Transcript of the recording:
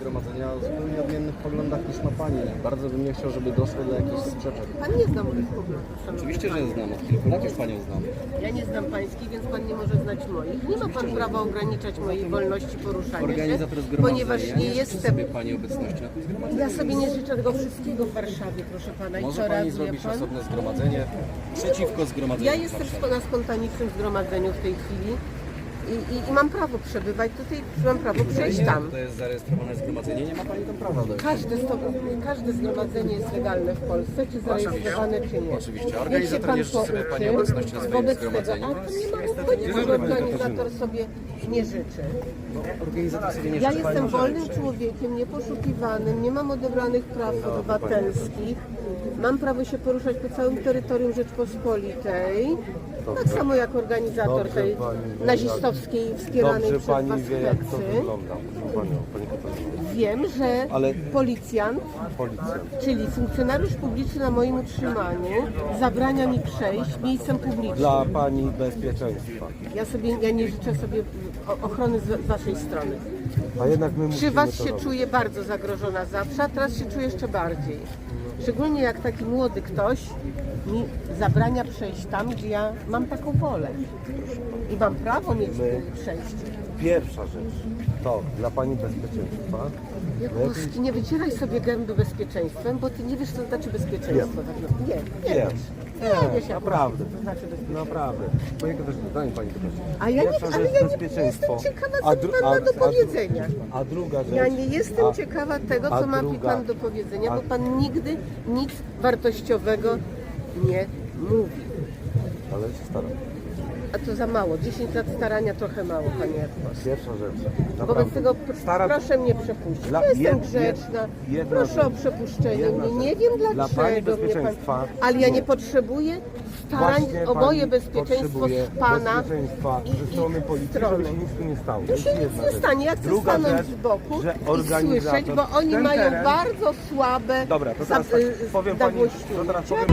zgromadzenia o zupełnie odmiennych poglądach niż ma Pani. Bardzo bym nie chciał, żeby doszło do jakichś sprzeczek. Pan nie zna moich poglądów. szanowny Oczywiście, że panie. znam, od kilku lat już Panią znam. Ja nie znam pańskich, więc pan nie może znać moich. Nie ma pan prawa ograniczać mojej wolności poruszania Organizator się, zgromadzenia ponieważ nie życzy jestem. sobie Pani obecności na tym zgromadzeniu. Ja sobie nie życzę tego wszystkiego w Warszawie, proszę pana. I Może Pani zrobić pan? osobne zgromadzenie przeciwko zgromadzeniu Ja w jestem Warszawie. na spontanicznym zgromadzeniu w tej chwili i, i, i mam prawo przebywać tutaj, mam prawo przejść tam. To jest zarejestrowane zgromadzenie, nie ma Pani tam prawa dojść. Każde, sto, każde zgromadzenie jest legalne w Polsce, czy zarejestrowane, czy nie. Oczywiście. Organizator pan nie życzy sobie. Pani obecności na swoim Wobec zgromadzeniu. Tego, a to nie ma obchodzi, że organizator sobie nie życzy. Organizator sobie nie Ja życzy, jestem wolnym człowiekiem, nieposzukiwanym, nie mam odebranych praw obywatelskich. Mam prawo się poruszać po całym terytorium Rzeczpospolitej. Tak samo jak organizator tej pani wie, nazistowskiej wspieranej Dobrze przez pani was wie, jak to wygląda. Proszę panią, pani Katarzyna. Wiem, że Ale- policjant, Policjant. czyli funkcjonariusz publiczny na moim utrzymaniu zabrania mi przejść miejscem publicznym. Dla pani bezpieczeństwa. Ja sobie, ja nie życzę sobie o- ochrony z z waszej strony. A jednak my Przy musimy Was to się robić. czuję bardzo zagrożona zawsze, a teraz się czuję jeszcze bardziej. Szczególnie jak taki młody ktoś mi zabrania przejść tam, gdzie ja mam taką wolę. I mam prawo mieć My- przejście. Pierwsza rzecz to dla pani bezpieczeństwa. Jakubowski, nie wycieraj sobie gęby bezpieczeństwem, bo ty nie wiesz, co znaczy bezpieczeństwo. Tak naprawdę. Nie, nie Wiem. wiesz. Nie jak Naprawdę. bezpieczeństwo. Naprawdę. Katarzyna, daj mi pani dokończyć. A ja nie, Pierwsza ale rzecz ja nie bezpieczeństwo. jestem ciekawa, A co dru- pan ma a- do a dru- powiedzenia. A druga rzecz. Ja nie jestem a, ciekawa tego, a co ma mi druga- Pan do powiedzenia, a- bo Pan nigdy nic wartościowego nie mówi. Ale się staram. A to za mało. 10 lat starania trochę mało, Panie Jakubowski. Pierwsza rzecz. Wobec tego pr- Staram- proszę mnie przepuścić. Dla- jestem jed- grzeczna. jedna Proszę o rzecz. przepuszczenie Jedna mnie. Nie wiem Dla dlaczego pani mnie Pan... bezpieczeństwa Ale ja nie nie. potrzebuję starań Właśnie o moje pani bezpieczeństwo z Pana bezpieczeństwa i ze strony policji, strony. żeby się nic tu nie stało. To się nic nie stanie. Ja chcę Druga stanąć rzecz, z boku i słyszeć, bo oni mają teren- bardzo słabe Dobra, to teraz tak, y, powiem pani, to teraz powiem...